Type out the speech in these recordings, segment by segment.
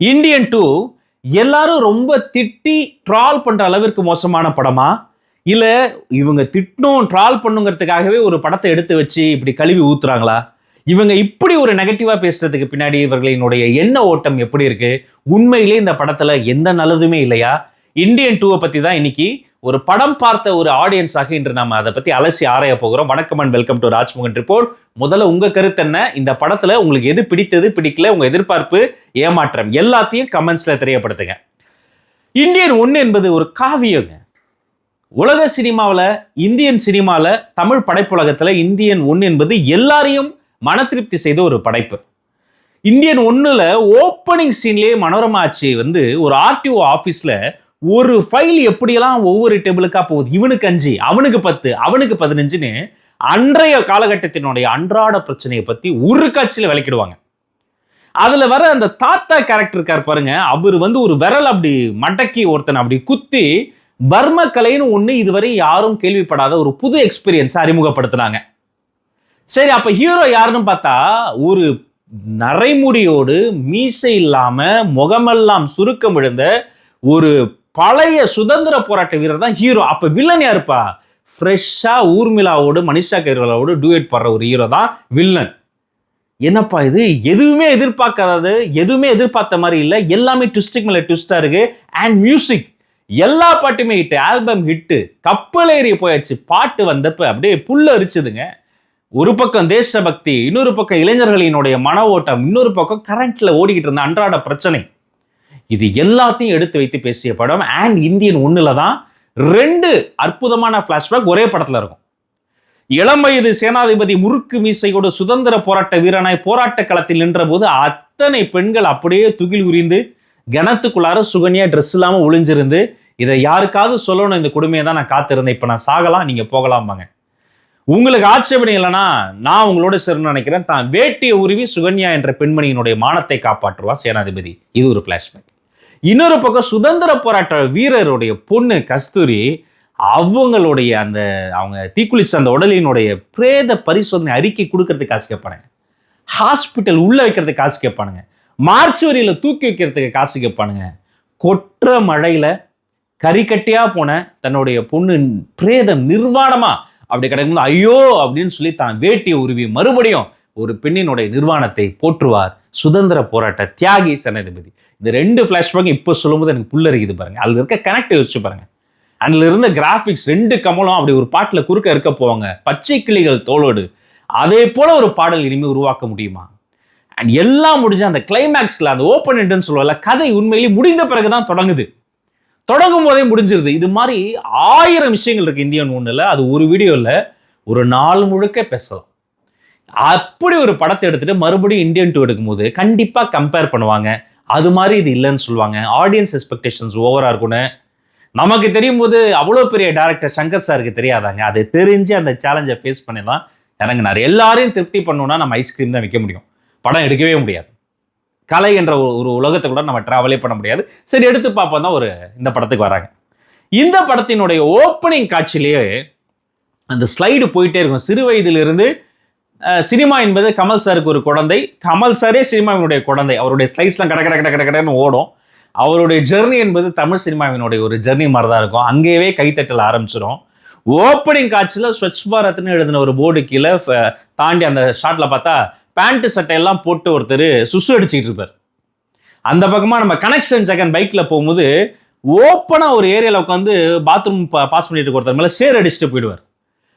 Indian two எல்லாரும் ரொம்ப திட்டி ட்ரால் பண்ணுற அளவிற்கு மோசமான படமா? இல்லை இவங்க திட்டணும் ட்ரால் பண்ணுங்கிறதுக்காகவே ஒரு படத்தை எடுத்து வச்சு இப்படி கழுவி ஊத்துறாங்களா? இவங்க இப்படி ஒரு நெகட்டிவாக பேசுறதுக்கு பின்னாடி இவர்களினுடைய எண்ண ஓட்டம் எப்படி இருக்கு? உண்மையிலே இந்த படத்தில் எந்த நல்லதுமே இல்லையா? இந்தியன் டூவை பற்றி தான் இன்னைக்கு ஒரு படம் பார்த்த ஒரு ஆடியன்ஸாக இன்று நம்ம அதை பற்றி அலசி ஆராய போகிறோம். வணக்கம் and welcome to Rajmohan report முதல்ல உங்கள் கருத்து என்ன? இந்த படத்தில் உங்களுக்கு எது பிடித்தது பிடிக்கல உங்கள் எதிர்பார்ப்பு ஏமாற்றம் எல்லாத்தையும் கமெண்ட்ஸில் தெரியப்படுத்துங்க. இந்தியன் ஒன்று என்பது ஒரு காவியங்க. உலக சினிமாவில் இந்தியன் சினிமாவில் தமிழ் படைப்புலகத்தில் இந்தியன் ஒன்று என்பது எல்லாரையும் மன திருப்தி செய்த ஒரு படைப்பு. இந்தியன் ஒன்றில் ஓப்பனிங் சீன்லேயே மனோரமா ஆட்சி வந்து ஒரு ஆர்டிஓ ஆஃபீஸில் ஒரு ஃபைல் எப்படியெல்லாம் ஒவ்வொரு டேபிளுக்காக போகுது? இவனுக்கு அஞ்சு அவனுக்கு பத்து அவனுக்கு பதினஞ்சுன்னு அன்றைய காலகட்டத்தினுடைய அன்றாட பிரச்சனையை பற்றி ஒரு காட்சியில் விளக்கிடுவாங்க. அதில் வர அந்த தாத்தா கேரக்டர் இருக்கார் பாருங்க அவர் வந்து ஒரு விரல் அப்படி மடக்கி ஒருத்தனை அப்படி குத்தி பர்ம கலைன்னு ஒன்று இதுவரை யாரும் கேள்விப்படாத ஒரு புது எக்ஸ்பீரியன்ஸை அறிமுகப்படுத்தினாங்க. சரி அப்போ ஹீரோ யாருன்னு பார்த்தா ஒரு நரைமுடியோடு மீசை இல்லாமல் முகமெல்லாம் சுருக்கம் விழுந்த ஒரு பழைய சுதந்திர போராட்ட வீரர் தான் ஹீரோ அப்போ வில்லன் யாருப்பா? ஃப்ரெஷ்ஷாக ஊர்மிளாவோடு மனிஷா கைர்வலாவோடு டூயட் பாடுற ஒரு ஹீரோ தான் வில்லன் என்னப்பா இது? எதுவுமே எதிர்பார்க்காதது எதுவுமே எதிர்பார்த்த மாதிரி இல்லை. எல்லாமே ட்விஸ்டிக் மேலே ட்விஸ்டாக இருக்கு. அண்ட் மியூசிக் எல்லா பாட்டுமே ஹிட்டு ஆல்பம் ஹிட்டு கப்பல் ஏறி போயாச்சு. பாட்டு வந்தப்ப அப்படியே புல்ல அரிச்சுதுங்க. ஒரு பக்கம் தேசபக்தி இன்னொரு பக்கம் இளைஞர்களினுடைய மன ஓட்டம் இன்னொரு பக்கம் கரண்ட்ல ஓடிக்கிட்டு இருந்த அன்றாட பிரச்சனை. இது எல்லாத்தையும் எடுத்து வைத்து பேசிய படம் அண்ட் இந்தியன் ஒன்றில் தான் ரெண்டு அற்புதமான ஃப்ளாஷ்பேக் ஒரே படத்தில் இருக்கும். இளம் வயது சேனாதிபதி முறுக்கு மீசையோடு சுதந்திர போராட்ட வீரனாய் போராட்ட களத்தில் நின்ற போது அத்தனை பெண்கள் அப்படியே துகில் உரிந்து கணத்துக்குள்ளார சுகன்யா ட்ரெஸ் இல்லாமல் ஒளிஞ்சிருந்து இதை யாருக்காவது சொல்லணும் இந்த கொடுமையை தான் நான் காத்திருந்தேன். இப்போ நான் சாகலாம் நீங்கள் போகலாமாங்க உங்களுக்கு ஆட்சேபணம் இல்லைன்னா நான் உங்களோட சரின்னு நினைக்கிறேன். தான் வேட்டியை உருவி சுகன்யா என்ற பெண்மணியினுடைய மானத்தை காப்பாற்றுவா சேனாதிபதி. இது ஒரு ஃப்ளாஷ்பேக் இன்னொரு பக்கம் சுதந்திர போராட்ட வீரருடைய பொண்ணு கஸ்தூரி அவங்களுடைய அந்த அவங்க தீக்குளிச்ச அந்த உடலினுடைய பிரேத பரிசோதனை அறிக்கை கொடுக்கறதுக்கு காசு கேட்பானுங்க. ஹாஸ்பிட்டல் உள்ள வைக்கிறதுக்கு காசு கேட்பானுங்க. மார்ச்சுவரியில் தூக்கி வைக்கிறதுக்கு காசு கேட்பானுங்க. கொற்ற மழையில கறிக்கட்டியா போன தன்னுடைய பொண்ணு பிரேதம் நிர்வாணமா? அப்படி கிடைக்கும்போது ஐயோ! அப்படின்னு சொல்லி தான் வேட்டியை உருவி மறுபடியும் ஒரு பெண்ணினுடைய நிர்வாணத்தை போற்றுவார். சுதந்திர போராட்ட தியாகி சனாதிபதி. இந்த ரெண்டு ஃப்ளாஷ்பேக் இப்போ சொல்லும்போது எனக்கு புல்லரிக்குது பாருங்க. அதில் இருக்க கனெக்ட் யோசிச்சு பாருங்க. அதில் இருந்த கிராஃபிக்ஸ் ரெண்டு கமலும் அப்படி ஒரு பாட்டில் குறுக்க இருக்க போவாங்க. பச்சை கிளிகள் தோளோடு. அதே போல ஒரு பாடல் இனிமேல் உருவாக்க முடியுமா? அண்ட் எல்லாம் முடிஞ்ச அந்த கிளைமேக்ஸில் அந்த ஓப்பன் எண்டுன்னு சொல்லுவல கதை உண்மையிலேயே முடிந்த பிறகு தான் தொடங்குது. தொடங்கும் போதே முடிஞ்சிருது. இது மாதிரி ஆயிரம் விஷயங்கள் இருக்குது இந்தியன் ஒன்றில் அது ஒரு வீடியோவில் ஒரு நாள் முழுக்க பேசலாம். அப்படி ஒரு படத்தை எடுத்துகிட்டு மறுபடியும் இந்தியன் டூ எடுக்கும்போது கண்டிப்பாக கம்பேர் பண்ணுவாங்க. அது மாதிரி இது இல்லைன்னு சொல்லுவாங்க. ஆடியன்ஸ் எக்ஸ்பெக்டேஷன்ஸ் ஓவராக இருக்கும்னு நமக்கு தெரியும் போது அவ்வளோ பெரிய டேரக்டர் சங்கர் சாருக்கு தெரியாதாங்க. அதை தெரிஞ்சு அந்த சேலஞ்சை ஃபேஸ் பண்ணி தான் இறங்கினார். எல்லாரையும் திருப்தி பண்ணணும்னா நம்ம ஐஸ்கிரீம் தான் விற்க முடியும். படம் எடுக்கவே முடியாது. கலை என்ற ஒரு ஒரு உலகத்தை கூட நம்ம ட்ராவலே பண்ண முடியாது. சரி எடுத்து பார்ப்போம் தான் ஒரு இந்த படத்துக்கு வராங்க. இந்த படத்தினுடைய ஓப்பனிங் காட்சியிலேயே அந்த ஸ்லைடு போயிட்டே இருக்கும். சிறு வயதிலிருந்து சினிமா என்பது கமல் சாருக்கு ஒரு குழந்தை. கமல் சாரே சினிமாவினுடைய குழந்தை. அவருடைய ஸ்லைட்ஸ்லாம் கட கட கட கட கடன்னு ஓடும். அவருடைய ஜெர்னி என்பது தமிழ் சினிமாவினுடைய ஒரு ஜெர்னி மாதிரி தான் இருக்கும் அங்கேயே கைத்தட்டல் ஆரம்பிச்சிடும் ஓப்பனிங் காட்சியில் ஸ்வச் பாரத்னு எழுதின ஒரு போர்டு கீழே தாண்டி அந்த ஷாட்டில் பார்த்தா பேண்ட்டு சட்டையெல்லாம் போட்டு ஒருத்தர் சுசு அடிச்சுக்கிட்டு இருப்பார். அந்த பக்கமாக நம்ம கனெக்ஷன் செகண்ட் பைக்கில் போகும்போது ஓப்பனாக ஒரு ஏரியாவில் உட்காந்து பாத்ரூம் பாஸ் பண்ணிட்டு ஒருத்தர் மேலே சேர் அடிச்சுட்டு போயிடுவார்.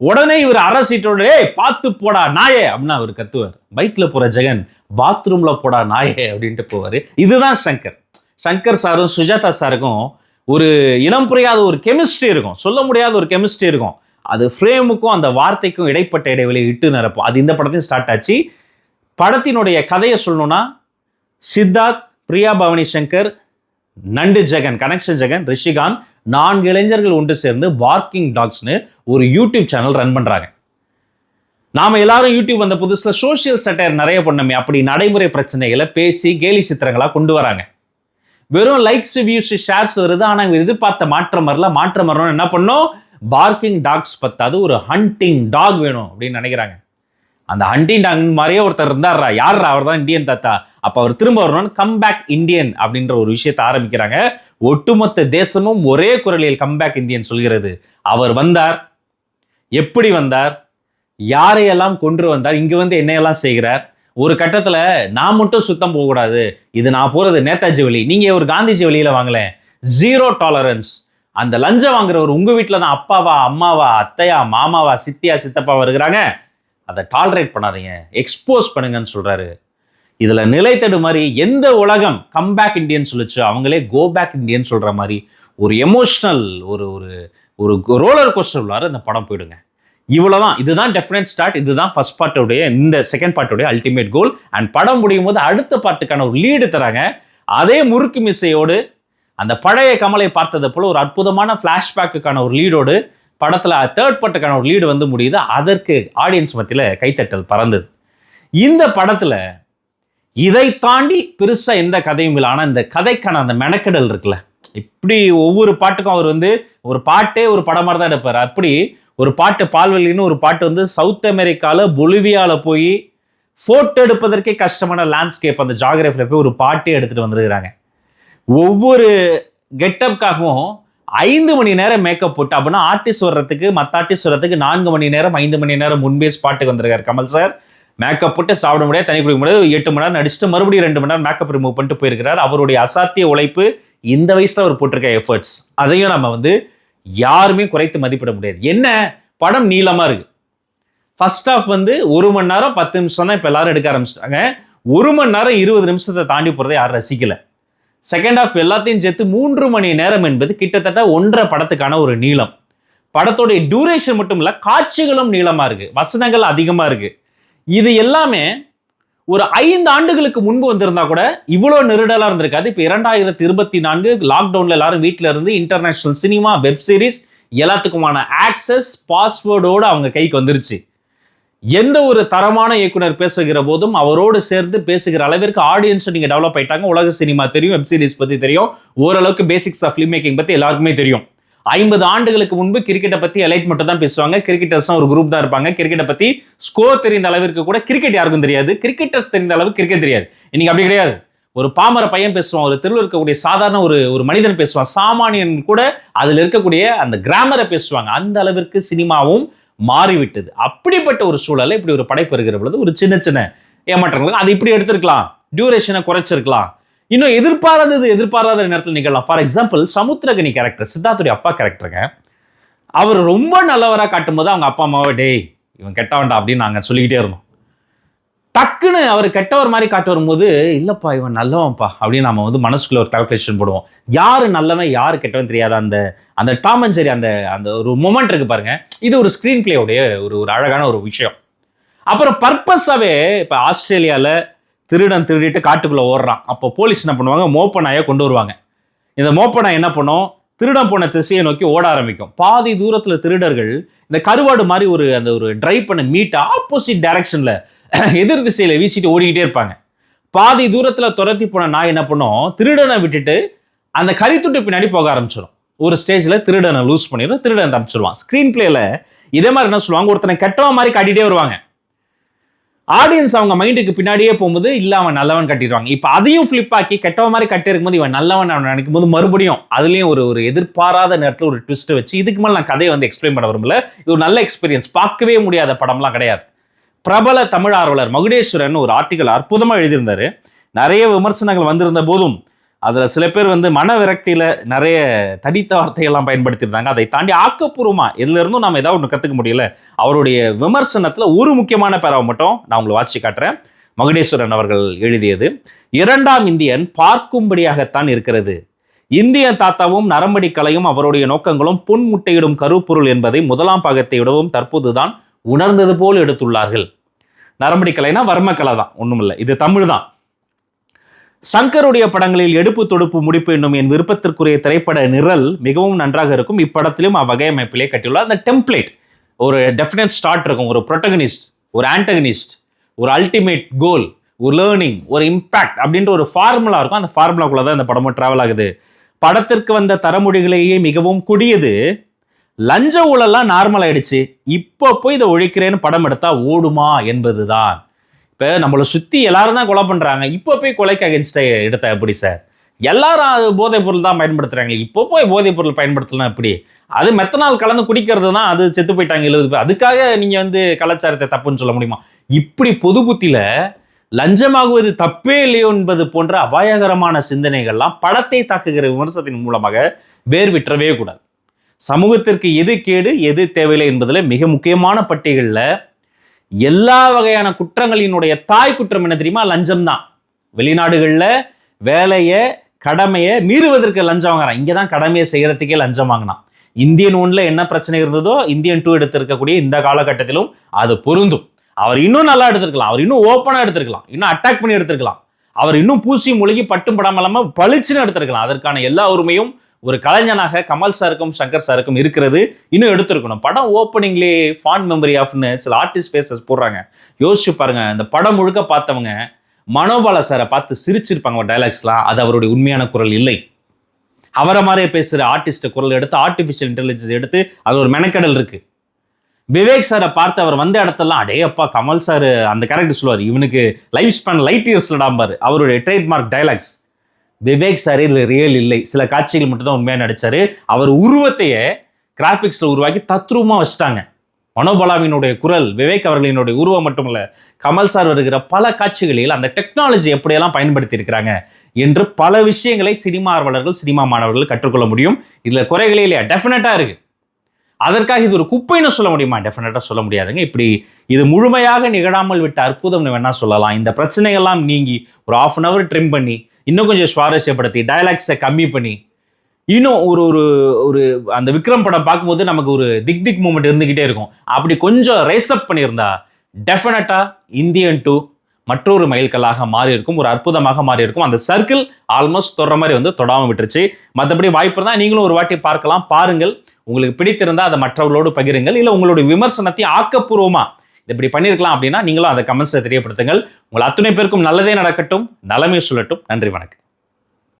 உடனே இவர் அரசிட்டோட பார்த்து போடா நாயே! அப்படின்னு அவர் கத்துவார். பைக்கில் போகிற ஜெகன் பாத்ரூமில் போடா நாயே! அப்படின்ட்டு போவார். இதுதான் சங்கர். சங்கர் சாரும் சுஜாதா சாருக்கும் ஒரு இனம் புரியாத ஒரு கெமிஸ்ட்ரி இருக்கும். சொல்ல முடியாத ஒரு கெமிஸ்ட்ரி இருக்கும். அது ஃப்ரேமுக்கும் அந்த வார்த்தைக்கும் இடைப்பட்ட இடைவெளியை இட்டு நிரப்பும். அது இந்த படத்தையும் ஸ்டார்ட் ஆச்சு. படத்தினுடைய கதையை சொல்லணும்னா சித்தார்த் பிரியா பவானி சங்கர் நண்டு ஜெகன் கனெக்ஷன் ஜெகன் ரிஷிகாந்த் நான்கு இளைஞர்கள் ஒன்று சேர்ந்து பார்க்கிங் டாக்ஸ்னு ஒரு யூடியூப் சேனல் ரன் பண்ணுறாங்க நாம் எல்லாரும் யூடியூப் வந்த புதுசில் சோஷியல் சட்டையர் நிறைய பண்ணமே. அப்படி நடைமுறை பிரச்சனைகளை பேசி கேலி சித்திரங்களாக கொண்டு வராங்க. வெறும் லைக்ஸ் வியூஸ் ஷேர்ஸ் வருது. ஆனால் இவங்க எதிர்பார்த்த மாற்றம் வரல. மாற்றம் வரணும்னு என்ன பண்ணோம்? பார்க்கிங் டாக்ஸ் பத்தாது ஒரு ஹண்டிங் டாக் வேணும் அப்படின்னு நினைக்கிறாங்க. அந்த ஹண்டிங்டன் மாதிரியே ஒருத்தர் இருந்தார்ரா யார்ரா அவர் தான் இந்தியன் தாத்தா. அப்போ அவர் திரும்ப வரணும்னு கம்பேக் இந்தியன் அப்படின்ற ஒரு விஷயத்தை ஆரம்பிக்கிறாங்க. ஒட்டுமொத்த தேசமும் ஒரே குரலில் கம்பேக் இந்தியன் சொல்கிறது. அவர் வந்தார். எப்படி வந்தார்? யாரையெல்லாம் கொன்று வந்தார்? இங்கே வந்து என்னையெல்லாம் செய்கிறார்? ஒரு கட்டத்தில் நான் மட்டும் சுத்தம் போகக்கூடாது. இது நான் போகிறது நேதாஜி வழி. நீங்கள் ஒரு காந்திஜி வழியில் வாங்கலேன் ஜீரோ டாலரன்ஸ் அந்த லஞ்சம் வாங்குறவர் உங்கள் வீட்டில் தான். அப்பாவா அம்மாவா அத்தையா மாமாவா சித்தியா சித்தப்பாவா இருக்கிறாங்க அதை டாலரேட் பண்ணாதீங்க. எக்ஸ்போஸ் பண்ணுங்கன்னு சொல்கிறாரு இதில் நிலைத்தடு மாதிரி எந்த உலகம் கம்பேக் இண்டியன் சொல்லிச்சு அவங்களே கோ பேக் இண்டியன் சொல்கிற மாதிரி ஒரு எமோஷ்னல் ஒரு ஒரு ஒரு ரோலர் கோஸ்டர் உள்ளார இந்த படம் போயிடுங்க. இவ்வளவுதான். இதுதான் டெஃபினட் ஸ்டார்ட் இதுதான் ஃபர்ஸ்ட் பார்ட்டோடைய இந்த செகண்ட் பார்ட்டோடைய அல்டிமேட் கோல் அண்ட் படம் முடியும் போது அடுத்த பார்ட்டுக்கான ஒரு லீடு தராங்க. அதே முறுக்கு மிசையோடு அந்த பழைய கமலை பார்த்தது போல ஒரு அற்புதமான ஃப்ளாஷ்பேக்குக்கான ஒரு லீடோடு படத்தில் தேர்ட் பார்ட்டுக்கான ஒரு லீடு வந்து முடியுது. அதற்கு ஆடியன்ஸ் மத்தியில் கைத்தட்டல் பறந்தது. இந்த படத்தில் இதை தாண்டி பெருசாக எந்த கதையும் இல்லை. ஆனால் இந்த கதைக்கான அந்த மெனக்கெடல் இருக்குல்ல. இப்படி ஒவ்வொரு பாட்டுக்கும் அவர் வந்து ஒரு பாட்டே ஒரு படம் மாதிரி தான் எடுப்பார். அப்படி ஒரு பாட்டு பால்வெளின்னு ஒரு பாட்டு வந்து சவுத் அமெரிக்காவில் பொலிவியாவில் போய் ஃபோட்டோ எடுப்பதற்கே கஷ்டமான லேண்ட்ஸ்கேப் அந்த ஜாகிரபியில் போய் ஒரு பாட்டே எடுத்துகிட்டு வந்திருக்கிறாங்க. ஒவ்வொரு கெட்டப்காகவும் ஐந்து மணி நேரம் மேக்கப் போட்டு அப்படின்னா ஆர்டிஸ்ட் வர்றதுக்கு மற்ற ஆர்டிஸ்ட் வர்றதுக்கு நான்கு மணி நேரம் ஐந்து மணி நேரம் முன்பே ஸ்பாட்டுக்கு வந்திருக்காரு கமல் சார் மேக்கப் போட்டு சாப்பிட முடியாது தனி குடிக்க முடியாது. எட்டு மணி நேரம் நடிச்சுட்டு மறுபடியும் ரெண்டு மணி நேரம் மேக்கப் ரிமூவ் பண்ணிட்டு போயிருக்கிறார். அவருடைய அசாத்திய உழைப்பு இந்த வயசுல அவர் போட்டிருக்க எஃபர்ட்ஸ் அதையும் நம்ம வந்து யாருமே குறைத்து மதிப்பிட முடியாது. என்ன? படம் நீளமா இருக்கு. ஃபர்ஸ்ட் ஆஃப் வந்து ஒரு மணி நேரம் பத்து நிமிஷம் தான் இப்போ எல்லாரும் எடுக்க ஆரம்பிச்சிட்டாங்க. ஒரு மணி நேரம் இருபது நிமிஷத்தை தாண்டி போகிறத யாரும் ரசிக்கலை. செகண்ட் ஆஃப் எல்லாத்தையும் சேர்த்து மூன்று மணி நேரம் என்பது கிட்டத்தட்ட ஒன்றரை படத்துக்கான ஒரு நீளம். படத்தோடைய டியூரேஷன் மட்டும் இல்லை காட்சிகளும் நீளமாக இருக்குது வசனங்கள் அதிகமாக இருக்குது இது எல்லாமே ஒரு ஐந்து ஆண்டுகளுக்கு முன்பு வந்திருந்தா கூட இவ்வளோ நெருடலாக இருந்திருக்காது. இப்போ இரண்டாயிரத்தி இருபத்தி நான்கு லாக்டவுனில் எல்லாரும் வீட்டில் இருந்து இன்டர்நேஷ்னல் சினிமா வெப் சீரிஸ் எல்லாத்துக்குமான ஆக்சஸ் பாஸ்வேர்டோடு அவங்க கைக்கு வந்துருச்சு. எந்த ஒரு தரமான இயக்குனர் பேசுகிற போதும் அவரோடு சேர்ந்து பேசுகிற அளவிற்கு ஆடியன்ஸ் நீங்க டெவலப் ஆயிட்டாங்க. உலக சினிமா தெரியும் வெப் சீரிஸ் பத்தி தெரியும். ஓரளவுக்கு பேசிக்ஸ் ஆஃப் ஃபிலிம் மேக்கிங் பத்தி எல்லாருக்குமே தெரியும். ஐம்பது ஆண்டுகளுக்கு முன்பு கிரிக்கெட்டை பத்தி எலைட் மட்டும் தான் பேசுவாங்க கிரிக்கெட்டர்ஸ் ஒரு குரூப் தான் இருப்பாங்க. கிரிக்கெட்டை பத்தி ஸ்கோர் தெரிந்த அளவிற்கு கூட கிரிக்கெட் யாருக்கும் தெரியாது. கிரிக்கெட்டர்ஸ் தெரிந்த அளவுக்கு கிரிக்கெட் தெரியாது. இன்னைக்கு அப்படி கிடையாது. ஒரு பாமர பையன் பேசுவான். ஒரு தெருவில் இருக்கக்கூடிய சாதாரண ஒரு ஒரு மனிதன் பேசுவான். சாமானியன் கூட அதில் இருக்கக்கூடிய அந்த கிராமரை பேசுவாங்க. அந்த அளவிற்கு சினிமாவும் மாறிவிட்டது. அப்படிப்பட்ட ஒரு சூழலை இப்படி ஒரு படைப்பு இருக்கிற பொழுது ஒரு சின்ன சின்ன ஏமாற்றங்கள். அது இப்படி எடுத்திருக்கலாம். டியூரேஷனை குறைச்சிருக்கலாம். இன்னும் எதிர்பாராதது எதிர்பாராத நேரத்தில் நிகழலாம். ஃபார் எக்ஸாம்பிள் சமுத்திரகனி கேரக்டர் சித்தார்த்துடைய அப்பா கேரக்டருங்க அவர் ரொம்ப நல்லவராக காட்டும்போது அவங்க அப்பா அம்மாவை டேய் இவன் கெட்டவன்டா அப்படின்னு நாங்கள் சொல்லிக்கிட்டே இருந்தோம். டக்குன்னு அவர் கெட்டவர் மாதிரி காட்டு வரும்போது இல்லைப்பா இவன் நல்லவன்ப்பா அப்படின்னு நம்ம வந்து மனசுக்குள்ள ஒரு கால்குலேஷன் போடுவோம். யாரு நல்லவன் யாரு கெட்டவன் தெரியாத. அந்த அந்த டாம் அண்ட் ஜெரி அந்த அந்த ஒரு மொமெண்ட் இருக்கு பாருங்க. இது ஒரு ஸ்க்ரீன் பிளேயோடைய ஒரு ஒரு அழகான ஒரு விஷயம். அப்புறம் பர்பஸாகவே இப்போ ஆஸ்திரேலியாவில் திருடன் திருடிட்டு காட்டுக்குள்ளே ஓடுறான். அப்போ போலீஸ் என்ன பண்ணுவாங்க? மோப்ப நாயை கொண்டு வருவாங்க. இந்த மோப்ப நாய் என்ன பண்ணும்? திருடம் போன திசையை நோக்கி ஓட ஆரம்பிக்கும். பாதி தூரத்தில் திருடர்கள் இந்த கருவாடு மாதிரி ஒரு அந்த ஒரு டிரைவ் பண்ண மீட்டை ஆப்போசிட் டைரக்ஷனில் எதிர் திசையில் வீசிட்டு ஓடிக்கிட்டே இருப்பாங்க. பாதி தூரத்தில் துரத்தி போன நாய் என்ன பண்ணும்? திருடனை விட்டுட்டு அந்த கரித்துட்டு பின்னாடி போக ஆரம்பிச்சிடும் ஒரு ஸ்டேஜில் திருடனை லூஸ் பண்ணிடும் திருடன் தப்பிச்சிருவான். ஸ்க்ரீன் பிளேயில் இதே மாதிரி என்ன சொல்லுவாங்க? ஒருத்தனை கெட்டவன் மாதிரி காட்டிகிட்டே வருவாங்க. ஆடியன்ஸ் அவங்க மைண்டுக்கு பின்னாடியே போகும்போது இல்லை அவன் நல்லவன் கட்டிடுவாங்க. இப்போ அதையும் ஃப்ளிப் ஆக்கி கெட்டவன் மாதிரி கட்டி இருக்கும்போது இவன் நல்லவன் அவன் நினைக்கும் போது மறுபடியும் அதுலேயும் ஒரு ஒரு எதிர்பாராத நேரத்தில் ஒரு ட்விஸ்ட்டை வச்சு இதுக்கு மேலே நான் கதையை வந்து எக்ஸ்பிளைன் பண்ண விரும்பல. இது ஒரு நல்ல எக்ஸ்பீரியன்ஸ் பார்க்கவே முடியாத படம்லாம் கிடையாது. பிரபல தமிழ் ஆர்வலர் மகுடேஸ்வரன் ஒரு ஆர்டிக்கல் அற்புதமாக எழுதியிருந்தாரு. நிறைய விமர்சனங்கள் வந்திருந்த போதும் அதில் சில பேர் வந்து மன விரக்தியில் நிறைய தடித்த வார்த்தைகள்லாம் பயன்படுத்தியிருந்தாங்க. அதை தாண்டி ஆக்கப்பூர்வமாக எதுல இருந்தும் நம்ம ஏதாவது ஒன்று கற்றுக்க முடியல. அவருடைய விமர்சனத்தில் ஒரு முக்கியமான பேராவை மட்டும் நான் உங்களை வாசிச்சு காட்டுறேன். மகுடேஸ்வரன் அவர்கள் எழுதியது இரண்டாம் இந்தியன் பார்க்கும்படியாகத்தான் இருக்கிறது. இந்திய தாத்தாவும் நரம்படி கலையும் அவருடைய நோக்கங்களும் புன் முட்டையிடும் கருப்பொருள் என்பதை முதலாம் பாகத்தையிடவும் தற்போதுதான் உணர்ந்தது போல் எடுத்துள்ளார்கள். நரம்படி கலைனா வர்மக்கலை தான் ஒண்ணுமில்லை. இது தமிழ் தான். சங்கருடைய படங்களில் எடுப்பு தொடுப்பு முடிப்பு என்னும் என் விருப்பத்திற்குரிய திரைப்பட நிரல் மிகவும் நன்றாக இருக்கும். இப்படத்திலும் அவ்வகை அமைப்பிலே கட்டியுள்ளார். அந்த டெம்ப்ளேட் ஒரு டெஃபினட் ஸ்டார்ட் இருக்கும். ஒரு ப்ரொட்டகனிஸ்ட் ஒரு ஆண்டகனிஸ்ட் ஒரு அல்டிமேட் கோல் ஒரு லேர்னிங் ஒரு இம்பாக்ட் அப்படின்ற ஒரு ஃபார்முலா இருக்கும். அந்த ஃபார்முலாக்குள்ள தான் இந்த படமும் டிராவல் ஆகுது. படத்திற்கு வந்த தரமொழிகளையே மிகவும் குடியது. லஞ்ச ஊழல்லாம் நார்மல் ஆயிடுச்சு. இப்போ போய் இதை ஒழிக்கிறேன்னு படம் எடுத்தா ஓடுமா என்பதுதான். இப்போ நம்மளை சுற்றி எல்லாரும் தான் கொலை பண்ணுறாங்க இப்போ போய் கொலைக்கு அகேன்ஸ்டை எடுத்த எப்படி சார் எல்லாரும் அது போதைப் பொருள் தான் பயன்படுத்துகிறாங்க இப்போ போய் போதைப் பொருள் பயன்படுத்தலாம் எப்படி? அது மெத்தனால் கலந்து குடிக்கிறது தான் அது செத்து போயிட்டாங்க எழுபது பேர். அதுக்காக நீங்கள் வந்து கலாச்சாரத்தை தப்புன்னு சொல்ல முடியுமா? இப்படி பொது புத்தியில் லஞ்சமாகுவது தப்பே இல்லையோ என்பது போன்ற அபாயகரமான சிந்தனைகள்லாம் படத்தை தாக்குகிற விமர்சனத்தின் மூலமாக வேர் விட்டுறவே கூடாது. சமூகத்திற்கு எது கேடு எது தேவையில்லை என்பதில் மிக முக்கியமான பட்டியலில் எல்லா வகையான குற்றங்களினுடைய தாய் குற்றம் என்ன தெரியுமா? லஞ்சம் தான் வெளிநாடுகளில் வேலையை கடமையை மீறுவதற்கு லஞ்சம் வாங்குறான். இங்கே தான் கடமையை செய்கிறதுக்கே லஞ்சம் வாங்கினான். இந்தியன் ஒன்ல என்ன பிரச்சனை இருந்ததோ இந்தியன் டூ எடுத்திருக்கக்கூடிய இந்த காலகட்டத்திலும் அது பொருந்தும். அவர் இன்னும் நல்லா எடுத்திருக்கலாம். அவர் இன்னும் ஓப்பனாக எடுத்திருக்கலாம். இன்னும் அட்டாக் பண்ணி எடுத்திருக்கலாம். அவர் இன்னும் பூசி முழுகி பட்டும் படாம பளிச்சுன்னு எடுத்திருக்கலாம். அதற்கான எல்லா உரிமையும் ஒரு கலைஞனாக கமல் சாருக்கும் சங்கர் சாருக்கும் இருக்கிறது. இன்னும் எடுத்திருக்கணும். படம் ஓப்பனிங்லேயே ஃபாண்ட் மெமரி ஆஃப்னு சில ஆர்டிஸ்ட் பேசஸ் போடுறாங்க. யோசிச்சு பாருங்க இந்த படம் முழுக்க பார்த்தவங்க மனோபால சாரை பார்த்து சிரிச்சிருப்பாங்க டைலாக்ஸ்லாம் அது அவருடைய உண்மையான குரல் இல்லை. அவரை மாதிரியே பேசுகிற ஆர்டிஸ்ட் குரல் எடுத்து ஆர்டிஃபிஷியல் இன்டெலிஜென்ஸ் எடுத்து அது ஒரு மெனக்கடல் இருக்கு. விவேக் சாரை பார்த்து அவர் வந்த இடத்தெல்லாம் அடே அப்பா கமல் சார் அந்த கேரக்டர் சொல்லுவார் இவனுக்கு லைஃப் ஸ்பேன் லைட் இயர்ஸ் டாம்பார் அவருடைய ட்ரேட்மார்க் டைலாக்ஸ் விவேக் சார் இதில் ரியல் இல்லை. சில காட்சிகள் மட்டும்தான் உண்மையாக நடிச்சாரு. அவர் உருவத்தையே கிராஃபிக்ஸில் உருவாக்கி தத்ரூபமாக வச்சுட்டாங்க. மனோபலாவினுடைய குரல் விவேக் அவர்களினுடைய உருவம் மட்டுமல்ல கமல் சார் வருகிற பல காட்சிகளில் அந்த டெக்னாலஜி எப்படியெல்லாம் பயன்படுத்தி இருக்கிறாங்க என்று பல விஷயங்களை சினிமா ஆர்வலர்கள் சினிமா மாணவர்கள் கற்றுக்கொள்ள முடியும். இதில் குறைகளே இல்லையா? டெஃபினட்டாக இருக்கு. அதற்காக இது ஒரு குப்பைன்னு சொல்ல முடியுமா? டெஃபினட்டாக சொல்ல முடியாதுங்க. இப்படி இது முழுமையாக நிகழாமல் விட்ட அற்புதம்னு வேணால் சொல்லலாம். இந்த பிரச்சனைகள்லாம் நீங்கி ஒரு ஆஃப் அன் அவர் ட்ரிம் பண்ணி இன்னும் கொஞ்சம் சுவாரஸ்யப்படுத்தி டயலாக்ஸை கம்மி பண்ணி. இன்னும் ஒரு ஒரு ஒரு அந்த விக்ரம் படம் பார்க்கும்போது நமக்கு ஒரு திக் திக் மூமெண்ட் இருந்துக்கிட்டே இருக்கும். அப்படி கொஞ்சம் ரேஸ்அப் பண்ணியிருந்தா டெஃபினட்டாக இந்தியன் டூ மற்றொரு மைல்கல்லாக மாறி இருக்கும் ஒரு அற்புதமாக மாறி இருக்கும் அந்த சர்க்கிள் ஆல்மோஸ்ட் தொடர மாதிரி வந்து தொடாமல் விட்டுருச்சு. மற்றபடி வாய்ப்பு இருந்தால் நீங்களும் ஒரு வாட்டி பார்க்கலாம். பாருங்கள். உங்களுக்கு பிடித்திருந்தால் அதை மற்றவர்களோடு பகிருங்கள். இல்லை உங்களுடைய விமர்சனத்தை ஆக்கப்பூர்வமாக இப்படி பண்ணியிருக்கலாம் அப்படின்னா நீங்களும் அதை கமெண்ட்ஸில் தெரியப்படுத்துங்கள். உங்கள் அத்துணை பேருக்கும் நல்லதே நடக்கட்டும். நலமே சொல்லட்டும். நன்றி வணக்கம்.